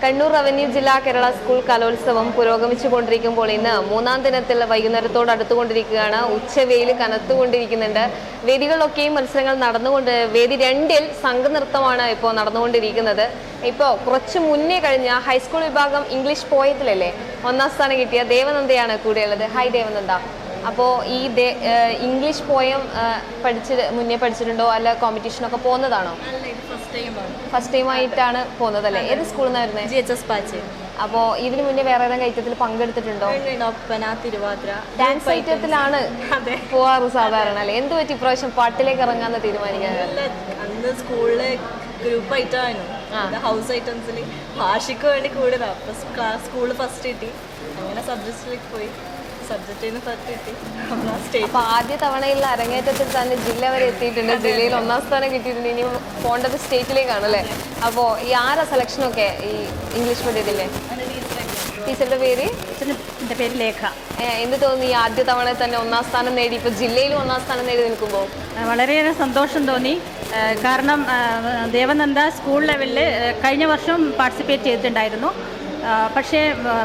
Kannur revenue ജില്ലാ Kerala school കലോത്സവം പുരോഗമിച്ചു കൊണ്ടിരിക്കുമ്പോൾ ഇന്ന് മൂന്നാം ദിനത്തിൽ വൈകുന്നേരത്തോട് അടുത്തുകൊണ്ടിരിക്കുകയാണ്. ഉച്ചവെയിൽ കനത്തുകൊണ്ടിരിക്കുന്നുണ്ട്. വേദികളിലൊക്കെയും മത്സരങ്ങൾ നടന്നുകൊണ്ട് വേദി രണ്ടിൽ സംഘനൃത്തമാണ് ഇപ്പോൾ നടന്നുകൊണ്ടിരിക്കുന്നത്. ഇപ്പോൾ കുറച്ച് മുന്നേ കഴിഞ്ഞ ഹൈസ്കൂൾ വിഭാഗം ഇംഗ്ലീഷ് പോയത്തിലല്ലേ ഒന്നാം സ്ഥാനം കിട്ടിയ ദേവനന്ദയാണ് കൂടെയുള്ളത്. ഹായ് ദേവനന്ദ. അപ്പോൾ ഈ ഇംഗ്ലീഷ് പോയം പഠിച്ച് മുന്നേ പഠിച്ചിട്ടുണ്ടോ? അല്ല കോമ്പറ്റീഷനൊക്കെ പോകുന്നതാണോ? ഫസ്റ്റ് ടൈം ആയിട്ടാണ് പോകുന്നത് അല്ലേ ഏത് സ്കൂളിൽ നിന്നായിരുന്നേ? ജി എച്ച് എസ് പാച്ച് അപ്പോൾ ഇതിനു മുന്നേ വേറെ ഏതെങ്കിലും ഐറ്റത്തിൽ പങ്കെടുത്തിട്ടുണ്ടോ? ഒപ്പന തിരുവാതിര ഡാൻസ് ഐറ്റത്തിലാണ് അതെ. പോവാറ് സാധാരണ അല്ലേ എന്ത് പറ്റി ഇപ്രാവശ്യം പാട്ടിലേക്ക് ഇറങ്ങാന്ന് തീരുമാനിക്കാൻ? അന്ന് സ്കൂളിലെ ഗ്രൂപ്പ് ഐറ്റമായിരുന്നു ഹൗസ് ഐറ്റംസിൽ ഭാഷയ്ക്ക് വേണ്ടി കൂടുതലാണ് സ്കൂളിൽ സ്കൂൾ ഫസ്റ്റ് കിട്ടി. അങ്ങനെ സബ്ജക്റ്റിലേക്ക് പോയി. സബ്ജക്റ്റിൽ നിന്ന് ഫസ്റ്റ് കിട്ടി. സ്റ്റേറ്റ് അപ്പൊ ആദ്യ തവണയിൽ അരങ്ങേറ്റത്തിൽ തന്നെ ജില്ല വരെ എത്തിയിട്ടുണ്ട്. ജില്ലയിൽ ഒന്നാം സ്ഥാനം കിട്ടിയിട്ടുണ്ട്. ഇനി പോണ്ടത് സ്റ്റേറ്റിലേക്കാണ് അല്ലേ? അപ്പോ ഈ ആരാ സെലക്ഷനൊക്കെ ഈ ഇംഗ്ലീഷ് മീഡിയത്തിലെ ടീച്ചറുടെ പേര്? എന്റെ പേര് ലേഖ. എന്ത് തോന്നി ആദ്യ തവണ തന്നെ ഒന്നാം സ്ഥാനം നേടി? ഇപ്പൊ ജില്ലയിലും ഒന്നാം സ്ഥാനം നേടി നിൽക്കുമ്പോൾ വളരെയേറെ സന്തോഷം തോന്നി. കാരണം ദേവനന്ദ സ്കൂൾ ലെവലിൽ കഴിഞ്ഞ വർഷം പാർട്ടിസിപ്പേറ്റ് ചെയ്തിട്ടുണ്ടായിരുന്നു. പക്ഷേ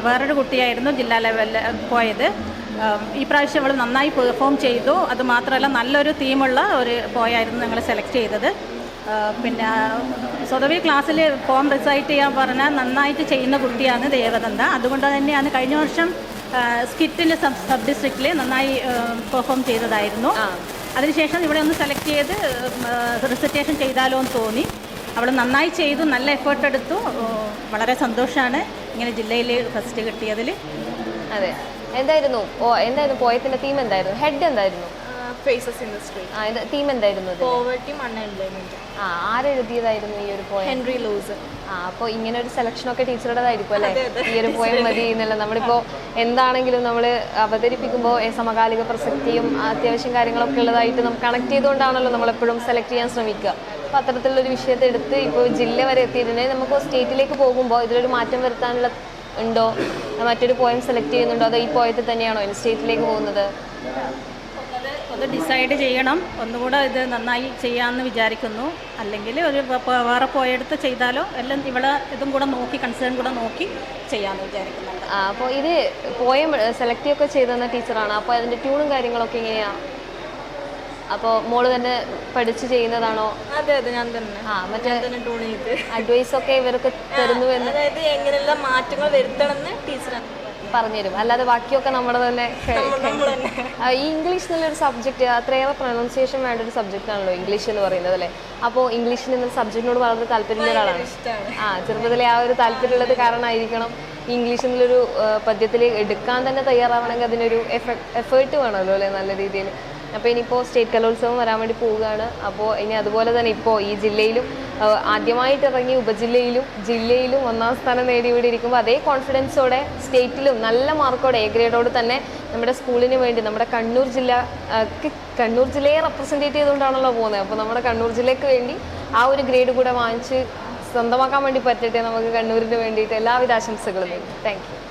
വേറൊരു കുട്ടിയായിരുന്നു ജില്ലാ ലെവലിൽ പോയത്. ഈ പ്രാവശ്യം അവൾ നന്നായി പെർഫോം ചെയ്തു. അത് മാത്രമല്ല നല്ലൊരു തീമുള്ള ഒരു പോയായിരുന്നു ഞങ്ങൾ സെലക്ട് ചെയ്തത്. പിന്നെ സ്വതവി ക്ലാസ്സിൽ പോം റിസൈറ്റ് ചെയ്യാൻ പറഞ്ഞാൽ നന്നായിട്ട് ചെയ്യുന്ന കുട്ടിയാണ് ദേവനന്ദ അതുകൊണ്ട് തന്നെയാണ് കഴിഞ്ഞ വർഷം സ്കിറ്റിന്റെ സബ് സബ് ഡിസ്ട്രിക്റ്റിൽ നന്നായി പെർഫോം ചെയ്തതായിരുന്നു. അതിനുശേഷം ഇവിടെ ഒന്ന് സെലക്ട് ചെയ്ത് റിസർട്ടേഷൻ ചെയ്താലോ എന്ന് തോന്നി. അവൾ നന്നായി ചെയ്തു നല്ല എഫേർട്ട് എടുത്തു. വളരെ സന്തോഷമാണ് ഇങ്ങനെ ജില്ലയിൽ ഫസ്റ്റ് കിട്ടിയതിൽ അതെ. എന്തായിരുന്നു? ഓ എന്തായിരുന്നു? പോയത്തിന്റെ തീം എന്തായിരുന്നു? ഹെഡ് എന്തായിരുന്നു? ഫേസസ് ഇൻഡസ്ട്രി ആ ഇത് തീം എന്തായിരുന്നു പോവർട്ടി ആ ആരെഴുതിയതായിരുന്നു ഈ ഒരു പോയം ഹെൻറി ലൂസ് ആ അപ്പോൾ ഇങ്ങനെ ഒരു സെലക്ഷൻ ഒക്കെ ടീച്ചറുടേതായിരിക്കും അല്ലേ. ഈ ഒരു പോയം മതി എന്നല്ല. നമ്മളിപ്പോൾ എന്താണെങ്കിലും നമ്മൾ അവതരിപ്പിക്കുമ്പോൾ സമകാലിക പ്രസക്തിയും അത്യാവശ്യം കാര്യങ്ങളൊക്കെ ഉള്ളതായിട്ട് നമുക്ക് കണക്ട് ചെയ്തുകൊണ്ടാണല്ലോ നമ്മളെപ്പോഴും സെലക്ട് ചെയ്യാൻ ശ്രമിക്കുക. അപ്പോൾ അത്തരത്തിലുള്ളൊരു വിഷയത്തെ എടുത്ത് ഇപ്പോൾ ജില്ല വരെ എത്തിയിട്ടുണ്ടെങ്കിൽ നമുക്ക് സ്റ്റേറ്റിലേക്ക് പോകുമ്പോൾ ഇതിലൊരു മാറ്റം വരുത്താനുള്ള ഉണ്ടോ? മറ്റൊരു പോയം സെലക്ട് ചെയ്യുന്നുണ്ടോ? അതോ ഈ പോയത്തിൽ തന്നെയാണോ ഇൻസ്റ്റേറ്റിലേക്ക് സ്റ്റേറ്റിലേക്ക് പോകുന്നത്? ഒന്ന് ഡിസൈഡ് ചെയ്യണം. ഒന്നുകൂടെ ഇത് നന്നായി ചെയ്യാമെന്ന് വിചാരിക്കുന്നു. അല്ലെങ്കിൽ ഒരു വേറെ പോയെടുത്ത് ചെയ്താലോ? എല്ലാം ഇവിടെ ഇതും കൂടെ നോക്കി കൺസേൺ കൂടെ നോക്കി ചെയ്യാമെന്ന് വിചാരിക്കുന്നുണ്ട്. ആ, അപ്പോൾ ഇത് പോയം സെലക്ട് ഒക്കെ ചെയ്തെന്ന ടീച്ചറാണ് അപ്പോൾ അതിന്റെ ട്യൂണും കാര്യങ്ങളൊക്കെ എങ്ങനെയാണ് അപ്പോൾ മോൾ തന്നെ പഠിച്ചു ചെയ്യുന്നതാണോ? അതെ അതെ ഞാൻ തന്നെ. ആ മറ്റേ അഡ്വൈസ് ഒക്കെ ഇവർക്ക് തരുന്നു എന്ന് അതായത് എങ്ങനെയുള്ള മാറ്റങ്ങൾ വരുത്തണമെന്ന് ടീച്ചർ പറഞ്ഞുതരും. അല്ലാതെ ബാക്കിയൊക്കെ നമ്മുടെ തന്നെ ഈ ഇംഗ്ലീഷ് എന്നുള്ളൊരു സബ്ജക്റ്റ് അത്രയേറെ പ്രൊനൗൺസിയേഷൻ വേണ്ട ഒരു സബ്ജക്റ്റ് ആണല്ലോ ഇംഗ്ലീഷ് എന്ന് പറയുന്നത് അല്ലേ? അപ്പോൾ ഇംഗ്ലീഷിൽ നിന്ന് സബ്ജക്റ്റിനോട് വളരെ താല്പര്യമുള്ള ഒരാളാണ്. ആ ചെറുപ്പത്തിലെ ആ ഒരു താല്പര്യമുള്ളത് കാരണമായിരിക്കണം ഇംഗ്ലീഷ് എന്നുള്ളൊരു പദ്യത്തിൽ എടുക്കാൻ തന്നെ തയ്യാറാവണമെങ്കിൽ അതിനൊരു എഫേർട്ട് വേണമല്ലോ അല്ലേ നല്ല രീതിയിൽ? അപ്പോൾ ഇനിയിപ്പോൾ സ്റ്റേറ്റ് കലോത്സവം വരാൻ വേണ്ടി പോവുകയാണ്. അപ്പോൾ ഇനി അതുപോലെ തന്നെ ഇപ്പോൾ ഈ ജില്ലയിലും ആദ്യമായിട്ട് ഇറങ്ങി ഉപജില്ലയിലും ജില്ലയിലും ഒന്നാം സ്ഥാനം നേടി ഇവിടെ ഇരിക്കുമ്പോൾ അതേ കോൺഫിഡൻസോടെ സ്റ്റേറ്റിലും നല്ല മാർക്കോടെ എ ഗ്രേഡോട് തന്നെ നമ്മുടെ സ്കൂളിന് വേണ്ടി നമ്മുടെ കണ്ണൂർ ജില്ല കണ്ണൂർ ജില്ലയെ റെപ്രസെന്റേറ്റ് ചെയ്തുകൊണ്ടാണല്ലോ പോകുന്നത്. അപ്പോൾ നമ്മുടെ കണ്ണൂർ ജില്ലയ്ക്ക് വേണ്ടി ആ ഒരു ഗ്രേഡ് കൂടെ വാങ്ങിച്ച് സ്വന്തമാക്കാൻ വേണ്ടി പറ്റട്ടെ നമുക്ക് കണ്ണൂരിന് വേണ്ടിയിട്ട്. എല്ലാവിധ ആശംസകളും താങ്ക് യു